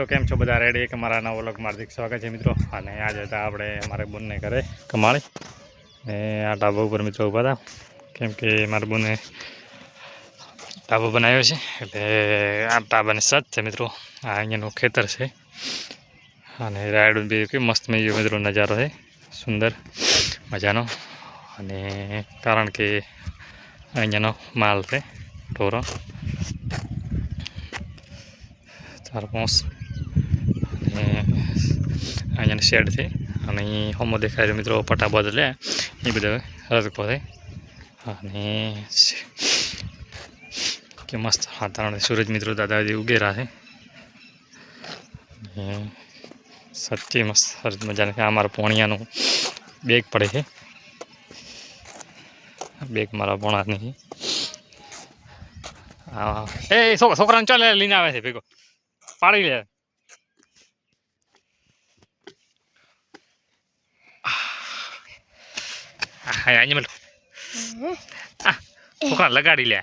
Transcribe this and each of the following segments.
મિત્રો, કેમ છો બધા? રેડી કે મારા નવો વ્લોગમાં હાર્દિક સ્વાગત છે મિત્રો. અને આજે હતા આપણે મારે બોનને ઘરે કમાણી ને આ ઢાબા ઉપર મિત્રો ઊભા હતા. કેમ કે મારા બોને ઢાબો બનાવ્યો છે. એટલે આ ઢાબાની સજ છે મિત્રો. આ અહીંયાનું ખેતર છે. અને રાયડું બી કે મસ્ત મેં મિત્રો નજારો છે. સુંદર મજાનો. અને કારણ કે અહીંયાનો માલ છે ઢોરો. ચાર પાંચ અને અહીંયાની શેડ છે. અને હોમો દેખાય છે મિત્રો પટા બદલે એ બધા રદ છે. અને કે મસ્ત વાતાવરણ સૂરજ મિત્રો દાદાજી ઉગેરા છે. સચ્ચી મસ્ત સરસ મજાની આ મારા પોણિયાનું બેગ પડે છે. બેગ મારા પોણાની એ છોકરા છોકરાને ચાલે, લઈને આવે છે ભેગો. પાડી લે. હા? અહીંયા મેલો આ લગાડી લે.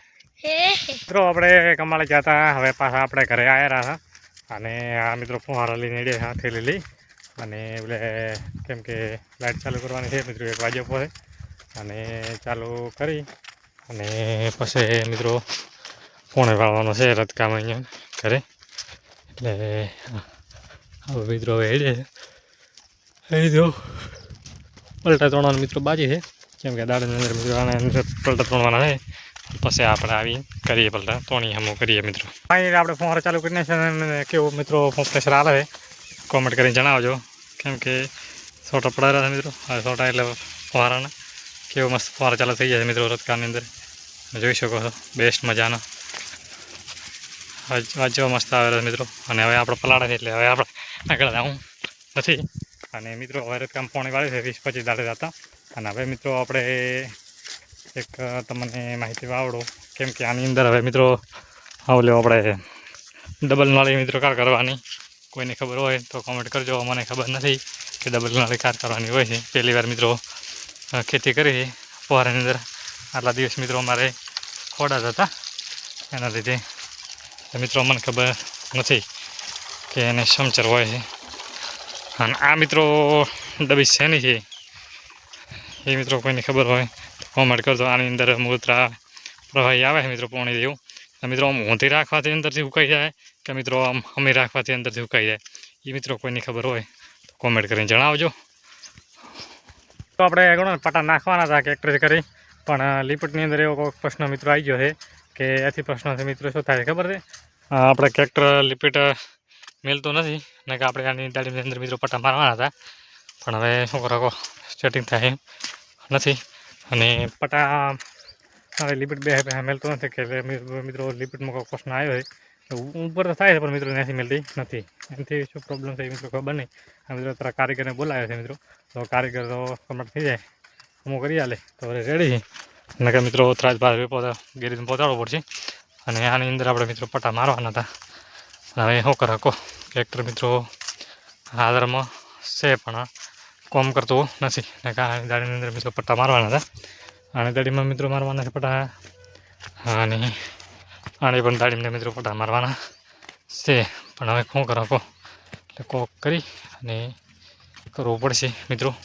મિત્રો આપણે કમાળે ગયા હતા હવે પાછા આપણે ઘરે આવ્યા હતા. અને આ મિત્રો ફુહારા લઈને એડે હાથે લઈ અને એટલે કેમ કે લાઇટ ચાલુ કરવાની છે મિત્રો એક વાગ્યો પડે અને ચાલુ કરી. અને પછી મિત્રો ફોણે વાળવાનો છે રતકામ અહીંયા ઘરે. એટલે હવે મિત્રો હવે હેડે એ જો. પલટા ત્રણવાનો મિત્રો બાજી છે. કેમ કે દાડાની અંદર મિત્રો આના અંદર પલટા ત્રણવાના છે. પછી આપણે આવી કરીએ પલટા. ત્રણી હમો કરીએ મિત્રો. ફાઇનલી આપણે ફોન ચાલુ કરીને છે કેવો મિત્રો પ્રેશર આવે કોમેન્ટ કરીને જણાવજો. કેમ કે સોટા પડાવ્યા છે મિત્રો. હવે સોટા એટલે ફુવારાના. કેવો મસ્ત ફુવારા ચાલુ થઈ જાય છે મિત્રો રથકારની અંદર. જોઈ શકો છો. બેસ્ટ મજાનો. વાંચવા મસ્ત આવેલા મિત્રો. અને હવે આપણે પલાળે એટલે હવે આપણે આગળ જાઉં. નથી. અને મિત્રો, હવે કામ પોણી વાળી છે, વીસ પચીસ દાડે જતા અને હવે મિત્રો, આપણે એક તમને માહિતી આવડો કેમ કે આની અંદર હવે મિત્રો આવલે આપણે ડબલ નાળી મિત્રો કાર કરવાની. કોઈને ખબર હોય તો કોમેન્ટ કરજો. મને ખબર નથી કે ડબલ નાળી કાર કરવાની હોય છે. પહેલી વાર મિત્રો ખેતી કરી છે. ફુવારાની અંદર આટલા દિવસ મિત્રો અમારે ખોડા હતા. એના લીધે મિત્રો મને ખબર નથી કે એને સમચર હોય છે. અને આ મિત્રો ડબી શેની છે? એ મિત્રો કોઈને ખબર હોય તો કોમેન્ટ કરજો. આની અંદર મૂત્રા પ્રવાહી આવે છે મિત્રો પોણી જેવું મિત્રો આમ ઊંધી રાખવાથી અંદરથી ઉકાઈ જાય કે મિત્રો આમ હમી રાખવાથી અંદરથી ઉકાઈ જાય? એ મિત્રો કોઈને ખબર હોય તો કોમેન્ટ કરીને જણાવજો. તો આપણે ગણો પટા નાખવાના હતા કેક્ટર કરી. પણ લીપટની અંદર એવો કોઈ પ્રશ્ન મિત્રો આવી ગયો છે કે એથી પ્રશ્નથી મિત્રો શું થાય ખબર છે? આપણે કેક્ટર લીપીટ મેલતું નથી. ને કે આપણે આની દાડીની અંદર મિત્રો પટ્ટા મારવાના હતા. પણ હવે શું કરો સેટિંગ થાય નથી. અને પટ્ટા, હવે લિપિટ બે મેલતો નથી કે મિત્રો લિપિટમાં કોઈ પ્રશ્ન આવ્યો છે ઉપર તો થાય છે, પણ મિત્રો નથી મેળતી નથી. એનાથી શું પ્રોબ્લેમ થાય મિત્રો ખબર નહીં. આ મિત્રો તારા કારીગરને બોલાવ્યો છે મિત્રો. તો કારીગર તો કમ્પ્લીટ થઈ જાય. અમુક કરી આલે. તો રેડી છે. નકર મિત્રો ત્રાજ પોતા ગેરીને પહોંચાડવો પડશે. અને આની અંદર આપણે મિત્રો પટ્ટા મારવાના હતા. હવે શું કરે કહો? ટ્રેક્ટર મિત્રો હાજરમાં છે પણ કોમ કરતો નથી. ને કારણ દાડીની અંદર મિત્રો પટ્ટા મારવાના હતા. અને દાડીમાં મિત્રો મારવાના છે પટ્ટા. અને આને પણ દાડીમને મિત્રો પટ્ટા મારવાના છે. પણ હવે શું કરો કહો? એટલે કોક કરી અને કરવું પડશે મિત્રો.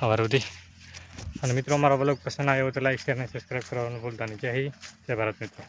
સવાર સુધી. અને મિત્રો, અમારો બ્લોગ પસંદ આવ્યો તો લાઈક શેર અને સબસ્ક્રાઈબ કરવાનું ભૂલતા નહીં. જય હિ જય ભારત મિત્રો.